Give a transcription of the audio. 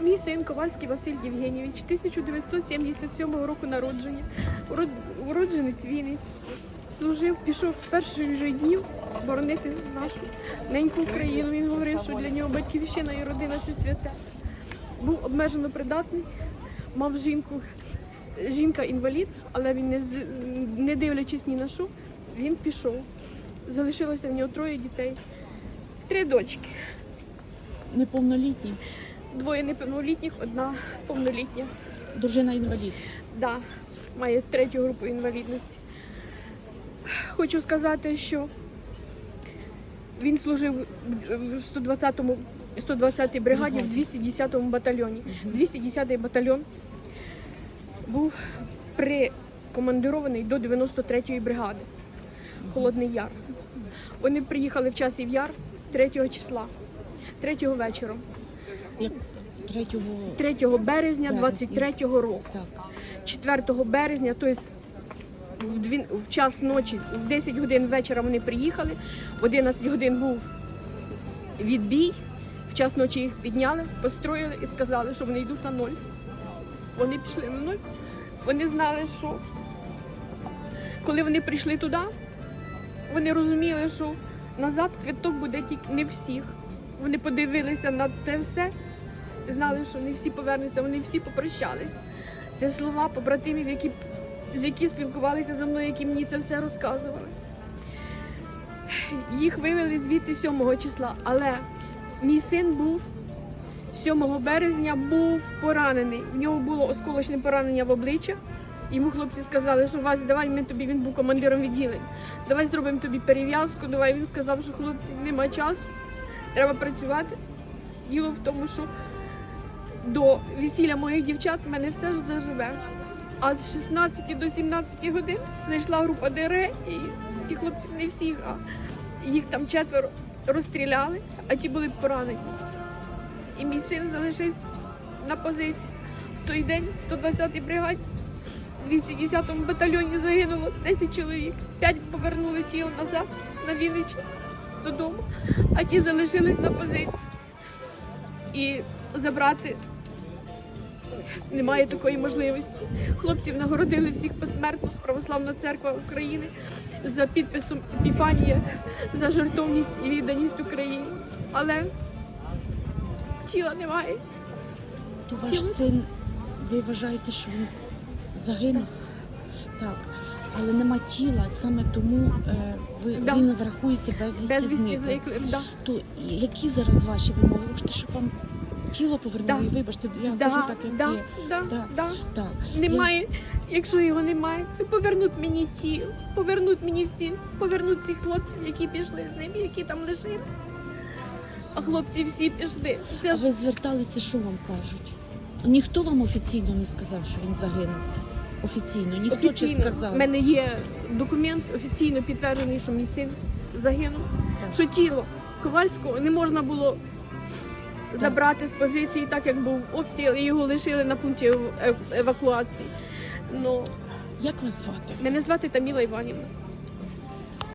Мій син Ковальський Василь Євгенійович, 1977 року народження, урод- уродженець Вінниць. Служив, пішов в перших же днів боронити нашу неньку Україну. Він говорив, що для нього батьківщина і родина це святе. Був обмежено придатний, мав жінку, жінка інвалід, але він не, не дивлячись ні на що, він пішов. Залишилося в нього троє дітей, три дочки. Неповнолітній. Двоє неповнолітніх, одна повнолітня. Дружина інвалід. Да, має третю групу інвалідності. Хочу сказати, що він служив в 120-му 120-й бригаді в 210-му батальйоні. 210-й батальйон був прикомандирований до 93-ї бригади Холодний Яр. Вони приїхали в часів яр 3 числа, 3 вечора, 3 3 березня Березня. 23-го року. 4 березня, тобто в, в час ночі, в 10 годин вечора вони приїхали, в 11 годин був відбій, в час ночі їх підняли, построїли і сказали, що вони йдуть на ноль. Вони пішли на ноль. Вони знали, що коли вони прийшли туди, вони розуміли, що назад квиток буде тільки не всіх. Вони подивилися на те все, знали, що не всі повернуться, вони всі попрощались. Це слова побратимів, які, з які спілкувалися зі мною, які мені це все розказували. Їх вивели звідти 7 числа, але мій син був 7 березня був поранений. В нього було осколочне поранення в обличчя. Йому хлопці сказали, що Вась, давай ми тобі, він був командиром відділень. Давай зробимо тобі перев'язку. Давай він сказав, що хлопці нема часу, треба працювати. Діло в тому, що до весілля моїх дівчат в мене все заживе. А з 16 до 17 годин зайшла група ДР, і всі хлопці, не всіх, а їх там четверо розстріляли, а ті були поранені. І мій син залишився на позиції. В той день в 120-й бригаді, в 210-му батальйоні загинуло 10 чоловік. П'ять повернули тіло назад на Вінниччину додому, а ті залишились на позиції. І забрати немає такої можливості. Хлопців нагородили всіх посмертно Православна церква України за підписом Епіфанія за жертовність і відданість Україні. Але тіла немає. То ваш Тіло? син, ви вважаєте, що він загинув? Так. Але нема тіла, саме тому е, ви, Да. він врахується безвісті, Безвісті зниклим. Да. То які зараз ваші вимоги? Ви хочете, щоб вам тіло повернули? Да. Вибачте, я Да, кажу так, як да, є. да, Да. да. Так. Немає. Якщо його немає, повернуть мені тіло, повернуть мені всі, повернуть цих хлопців, які пішли з ним, які там лишились. А хлопці всі пішли. Це А ж ви зверталися, що вам кажуть? Ніхто вам офіційно не сказав, що він загинув. Офіційно, ніхто чи сказав. У мене є документ офіційно підтверджений, що мій син загинув. Так. Що тіло Ковальського не можна було забрати з позиції, так як був обстріл, і його лишили на пункті ев- ев- евакуації. Ну, Як вас звати? мене звати Таміла Іванівна.